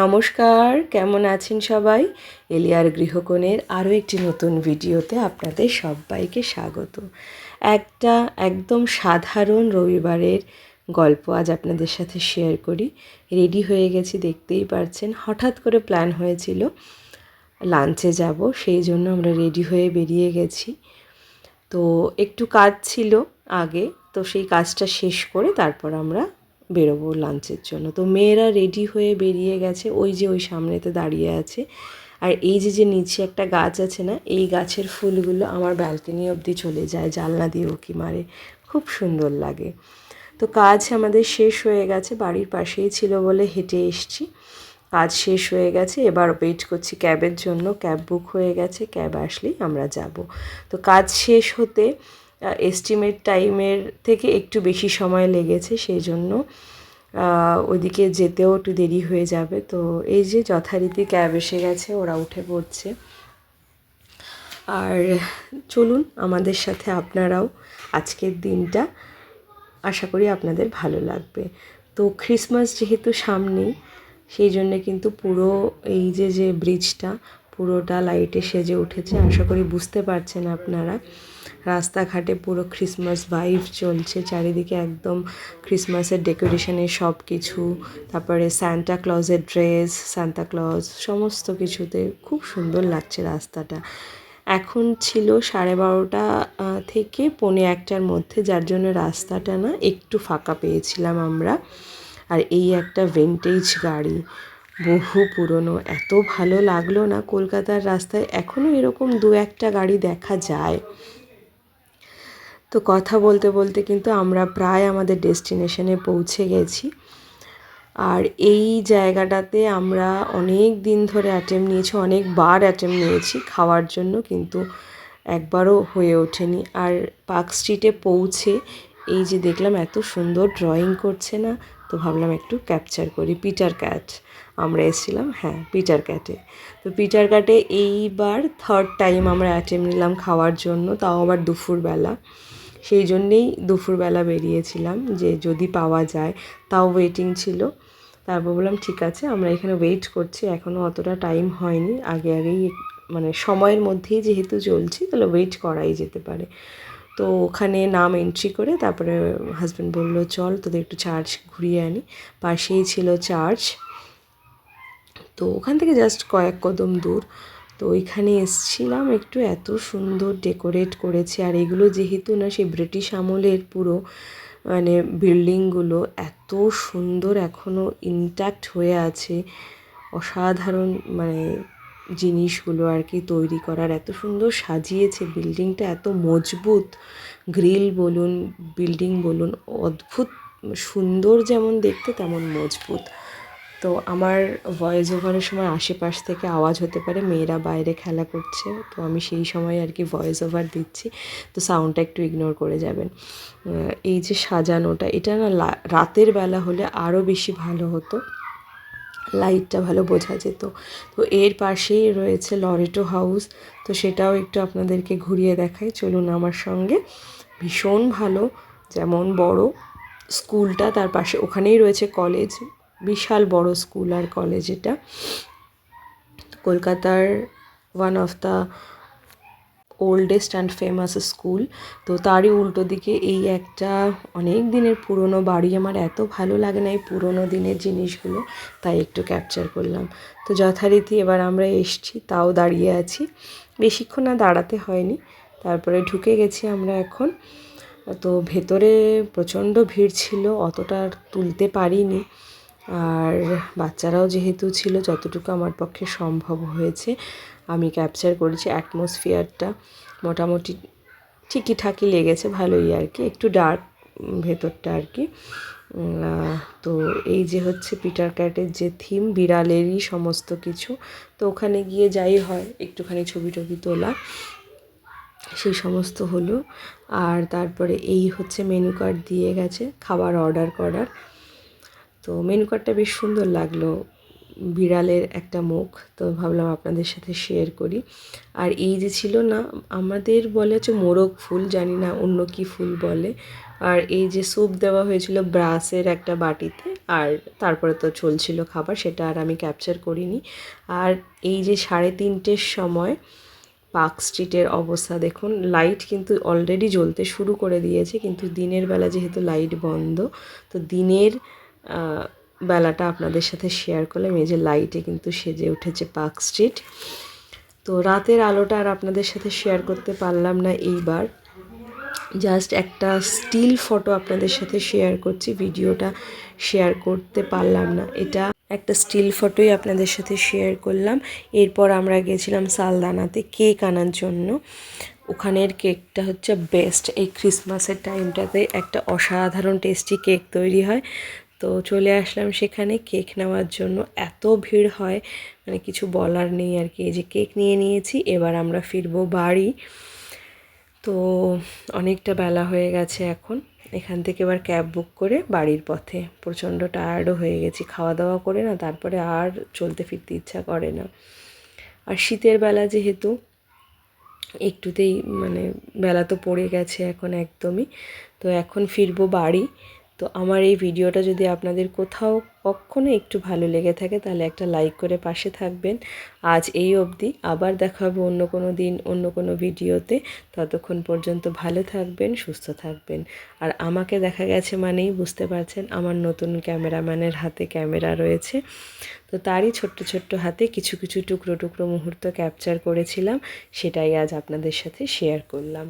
নমস্কার, কেমন আছেন সবাই? এলিয়ার গৃহকোণের আরও একটি নতুন ভিডিওতে আপনাদের সবাইকে স্বাগত। একটা একদম সাধারণ রবিবারের গল্প আজ আপনাদের সাথে শেয়ার করি। রেডি হয়ে গেছি, দেখতেই পারছেন। হঠাৎ করে প্ল্যান হয়েছিল, লাঞ্চে যাব, সেই জন্য আমরা রেডি হয়ে বেরিয়ে গেছি। তো একটু কাজ ছিল আগে, তো সেই কাজটা শেষ করে তারপর আমরা বেরোবো লাঞ্চের জন্য। তো মেয়েরা রেডি হয়ে বেরিয়ে গেছে, ওই যে ওই সামনেতে দাঁড়িয়ে আছে। আর এই যে যে নিচে একটা গাছ আছে না, এই গাছের ফুলগুলো আমার ব্যালকনি অবধি চলে যায়, জানলা দিয়ে উকি মারে। খুব সুন্দর লাগে। তো কাজ আমাদের শেষ হয়ে গেছে, বাড়ির পাশেই ছিল বলে হেঁটে এসছি। কাজ শেষ হয়ে গেছে, এবার ওয়েট করছি ক্যাবের জন্য। ক্যাব বুক হয়ে গেছে ক্যাব আসলেই আমরা যাব। তো কাজ শেষ হতে এস্টিমেট টাইমের থেকে একটু বেশি সময় লেগেছে, সেই জন্য ওইদিকে যেতেও একটু দেরি হয়ে যাবে। তো এই যে যথারীতি ক্যাব এসে গেছে, ওরা উঠে পড়ছে। আর চলুন আমাদের সাথে আপনারাও আজকের দিনটা আশা করি আপনাদের ভালো লাগবে। তো ক্রিসমাস যেহেতু সামনেই, সেই জন্য কিন্তু পুরো এই যে যে ব্রিজটা পুরোটা লাইটে সেজে উঠেছে। আশা করি বুঝতে পারছেন আপনারা। রাস্তাঘাটে পুরো ক্রিসমাস ভাইভ চলছে। চারিদিকে একদম ক্রিসমাসের ডেকোরেশনের সব কিছু তারপরে স্যান্টা ক্লজের ড্রেস সান্তা ক্লজ সমস্ত কিছুতে খুব সুন্দর লাগছে রাস্তাটা। এখন ছিল সাড়ে বারোটা থেকে পৌনে একটার মধ্যে। যার জন্য রাস্তাটা না একটু ফাঁকা পেয়েছিলাম আমরা। আর এই একটা ভেন্টেজ গাড়ি। বহু পুরনো। এত ভালো লাগল না কলকাতার রাস্তায়। এখনও এরকম দু একটা গাড়ি দেখা যায়। তো কথা বলতে বলতে কিন্তু আমরা প্রায় আমাদের ডেস্টিনেশনে পৌঁছে গেছি। আর এই জায়গাটাতে আমরা অনেক দিন ধরে অ্যাটেম্প নিয়েছি, অনেকবার অ্যাটেম্প নিয়েছি। খাওয়ার জন্য কিন্তু একবারও হয়ে ওঠেনি। আর পার্ক স্ট্রিটে পৌঁছে এই যে দেখলাম, এত সুন্দর ড্রয়িং করছে না। তো ভাবলাম একটু ক্যাপচার করি পিটার ক্যাট আমরা এসেছিলাম হ্যাঁ পিটার ক্যাটে তো পিটার ক্যাটে এইবার থার্ড টাইম আমরা অ্যাটেম নিলাম খাওয়ার জন্য, তাও আবার দুপুরবেলা। সেই জন্যেই দুপুরবেলা বেরিয়েছিলাম যে যদি পাওয়া যায়, তাও ওয়েটিং ছিল। তারপর বললাম, ঠিক আছে, আমরা এখানে ওয়েট করছি, এখনও অতটা টাইম হয়নি। আগে আগেই মানে সময়ের মধ্যেই যেহেতু চলছি, তাহলে ওয়েট করাই যেতে পারে। তো ওখানে নাম এন্ট্রি করে তারপরে হাজব্যান্ড বলল, চল তোদের একটু চার্জ ঘুরিয়ে আনি। পাশেই ছিল চার্চ তো ওখান থেকে জাস্ট কয়েক কদম দূর। তো ওইখানে এসছিলাম, একটু এত সুন্দর ডেকোরেট করেছে। আর এগুলো যেহেতু না, সেই ব্রিটিশ আমলের পুরো মানে বিল্ডিংগুলো এত সুন্দর এখনও ইনট্যাক্ট হয়ে আছে। অসাধারণ মানে জিনিসগুলো আর কি তৈরি করার। এত সুন্দর সাজিয়েছে বিল্ডিংটা, এত মজবুত। গ্রিল বলুন, বিল্ডিং বলুন, অদ্ভুত, সুন্দর যেমন দেখতে তেমন মজবুত। তো আমার ভয়েস ওভারের সময় আশেপাশ থেকে আওয়াজ হতে পারে, মেয়েরা বাইরে খেলা করছে, তো আমি সেই সময় আর কি ভয়েস ওভার দিচ্ছি। তো সাউন্ডটা একটু ইগনোর করে যাবেন। এই যে সাজানোটা, এটা না রাতের বেলা হলে আরও বেশি ভালো হতো। লাইটটা ভালো বোঝা যেত। তো এর পাশেই রয়েছে লরেটো হাউস তো সেটাও একটু আপনাদেরকে ঘুরিয়ে দেখাই। চলুন আমার সঙ্গে। ভীষণ ভালো, যেমন বড় স্কুলটা তার পাশে, ওখানেই রয়েছে কলেজ বিশাল বড় স্কুল আর কলেজ এটা। কলকাতার one of the oldest and famous school তো তারই উল্টো দিকে এই একটা অনেক দিনের পুরনো বাড়ি আমার এত ভালো লাগে না এই পুরনো দিনের জিনিসগুলো, তাই একটু ক্যাপচার করলাম। তো যথারীতি এবার আমরা এসছি, তাও দাঁড়িয়ে আছি। বেশিক্ষণ না দাঁড়াতে হয়নি, তারপরে ঢুকে গেছি আমরা এখন। তো ভেতরে প্রচণ্ড ভিড় ছিল, অতটা তুলতে পারিনি। আর বাচ্চারাও যেহেতু ছিল, যতটুকু আমার পক্ষে সম্ভব হয়েছে, আমি ক্যাপচার করেছি অ্যাটমসফিয়ারটা মোটামুটি ঠিকই ঠাকই লেগেছে, ভালোই আর কি। একটু ডার্ক ভেতরটা আর কি। তো এই যে হচ্ছে পিটার ক্যাটের যে থিম বিড়ালেরই সমস্ত কিছু। তো ওখানে গিয়ে যাই হয়, একটুখানি ছবি টবি তোলা। সেই সমস্ত হলো। আর তারপরে এই হচ্ছে মেনু কার্ড দিয়ে গেছে, খাবার অর্ডার করার। তো মেনু কার্ডটা বেশ সুন্দর লাগল, বিড়ালের একটা মুখ, তো ভাবলাম আপনাদের সাথে শেয়ার করি। আর এই যে ছিল না, আমাদের বলে হচ্ছে মোরগ ফুল, জানি না অন্য কি ফুল বলে। আর এই যে স্যুপ দেওয়া হয়েছিল ব্রাসের একটা বাটিতে, আর তারপরে তো চলছিল খাবার, সেটা আর আমি ক্যাপচার করিনি। আর এই যে সাড়ে তিনটের সময় পার্ক স্ট্রিটের অবস্থা দেখুন লাইট কিন্তু অলরেডি জ্বলতে শুরু করে দিয়েছে, কিন্তু দিনের বেলা যেহেতু লাইট বন্ধ, তো দিনের বেলাটা আপনাদের সাথে শেয়ার করলাম। এই যে লাইটে কিন্তু সেজে উঠেছে পার্ক স্ট্রিট তো রাতের আলোটা আর আপনাদের সাথে শেয়ার করতে পারলাম না এইবার। জাস্ট একটা স্টিল ফটো আপনাদের সাথে শেয়ার করছি। ভিডিওটা শেয়ার করতে পারলাম না। এটা একটা স্টিল ফটোই আপনাদের সাথে শেয়ার করলাম। এরপর আমরা গেছিলাম সালদানাতে কেক আনার জন্য। ওখানের কেকটা হচ্ছে বেস্ট এই ক্রিসমাসের টাইমটাতে একটা অসাধারণ টেস্টি কেক তৈরি হয়। তো চলে আসলাম সেখানে কেক নেওয়ার জন্য। এত ভিড় হয় মানে কিছু বলার নেই আর কি এই যে কেক নিয়ে নিয়েছি, এবার আমরা ফিরবো বাড়ি। তো অনেকটা বেলা হয়ে গেছে এখন। এখান থেকে এবার ক্যাব বুক করে বাড়ির পথে। প্রচণ্ড টায়ার্ডও হয়ে গেছি খাওয়া দাওয়া করে না, তারপরে আর চলতে ফিরতে ইচ্ছা করে না। আর শীতের বেলা যেহেতু, একটুতেই মানে বেলা তো পড়ে গেছে এখন একদমই। তো এখন ফিরবো বাড়ি। তো আমার এই ভিডিওটা যদি আপনাদের কোথাও কখনো একটু ভালো লেগে থাকে, তাহলে একটা লাইক করে পাশে থাকবেন। আজ এই অবধি, আবার দেখা হবে অন্য কোনো দিন, অন্য কোনো ভিডিওতে। ততক্ষণ পর্যন্ত ভালো থাকবেন, সুস্থ থাকবেন। আর আমাকে দেখা গেছে মানেই বুঝতে পারছেন, আমার নতুন ক্যামেরাম্যানের হাতে ক্যামেরা রয়েছে। তো তারই ছোট্ট ছোট্ট হাতে কিছু কিছু টুকরো টুকরো মুহূর্ত ক্যাপচার করেছিলাম, সেটাই আজ আপনাদের সাথে শেয়ার করলাম।